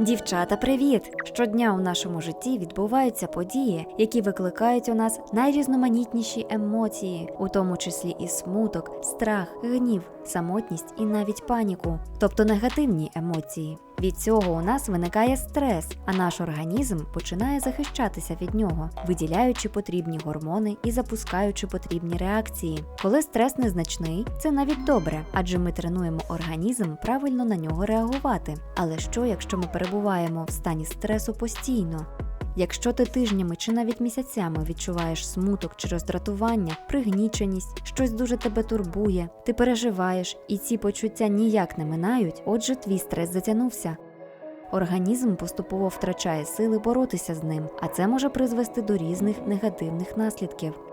Дівчата, привіт! Щодня у нашому житті відбуваються події, які викликають у нас найрізноманітніші емоції, у тому числі і смуток, страх, гнів, самотність і навіть паніку, тобто негативні емоції. Від цього у нас виникає стрес, а наш організм починає захищатися від нього, виділяючи потрібні гормони і запускаючи потрібні реакції. Коли стрес незначний, це навіть добре, адже ми тренуємо організм правильно на нього реагувати. Але що, якщо ми перебуваємо в стані стресу постійно? Якщо ти тижнями чи навіть місяцями відчуваєш смуток чи роздратування, пригніченість, щось дуже тебе турбує, ти переживаєш, і ці почуття ніяк не минають, отже, твій стрес затягнувся. Організм поступово втрачає сили боротися з ним, а це може призвести до різних негативних наслідків.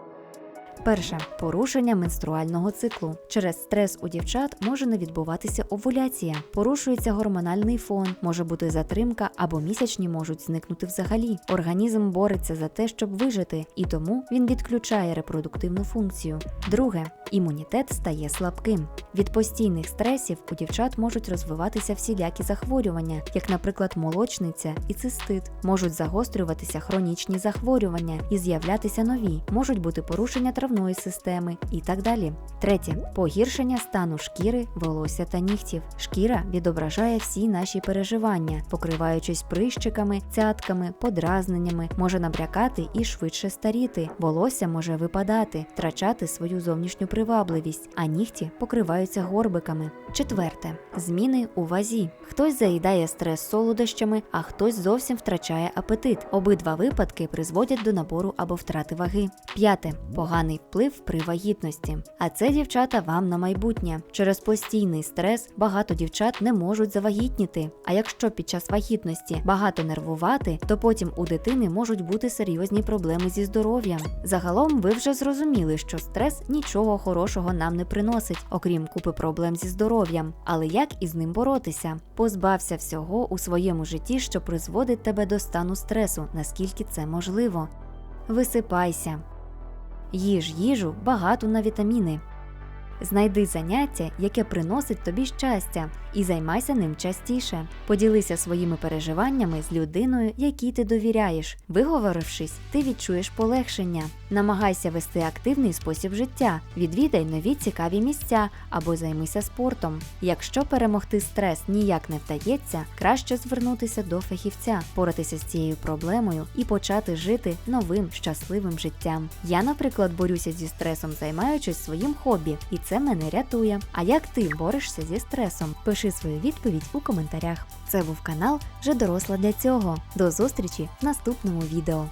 Перше порушення менструального циклу. Через стрес у дівчат може не відбуватися овуляція, порушується гормональний фон, може бути затримка або місячні можуть зникнути взагалі. Організм бореться за те, щоб вижити, і тому він відключає репродуктивну функцію. Друге імунітет стає слабким. Від постійних стресів у дівчат можуть розвиватися всілякі захворювання, як, наприклад, молочниця і цистит, можуть загострюватися хронічні захворювання і з'являтися нові, можуть бути порушення травної системи і так далі. Третє погіршення стану шкіри, волосся та нігтів. Шкіра відображає всі наші переживання, покриваючись прищиками, цятками, подразненнями, може набрякати і швидше старіти. Волосся може випадати, втрачати свою зовнішню привабливість, а нігті покриваються горбиками. Четверте зміни у вазі. Хтось заїдає стрес солодощами, а хтось зовсім втрачає апетит. Обидва випадки призводять до набору або втрати ваги. П'яте поганий вплив при вагітності. А це дівчата вам на майбутнє. Через постійний стрес багато дівчат не можуть завагітніти. А якщо під час вагітності багато нервувати, то потім у дитини можуть бути серйозні проблеми зі здоров'ям. Загалом ви вже зрозуміли, що стрес нічого хорошого нам не приносить, окрім купи проблем зі здоров'ям. Але як із ним боротися? Позбався всього у своєму житті, що призводить тебе до стану стресу, наскільки це можливо. Висипайся. Їж їжу багату на вітаміни. Знайди заняття, яке приносить тобі щастя, і займайся ним частіше. Поділися своїми переживаннями з людиною, якій ти довіряєш. Виговорившись, ти відчуєш полегшення. Намагайся вести активний спосіб життя, відвідай нові цікаві місця або займися спортом. Якщо перемогти стрес ніяк не вдається, краще звернутися до фахівця, поратися з цією проблемою і почати жити новим щасливим життям. Я, наприклад, борюся зі стресом, займаючись своїм хобі, це мене рятує. А як ти борешся зі стресом? Пиши свою відповідь у коментарях. Це був канал вже доросла для цього. До зустрічі в наступному відео.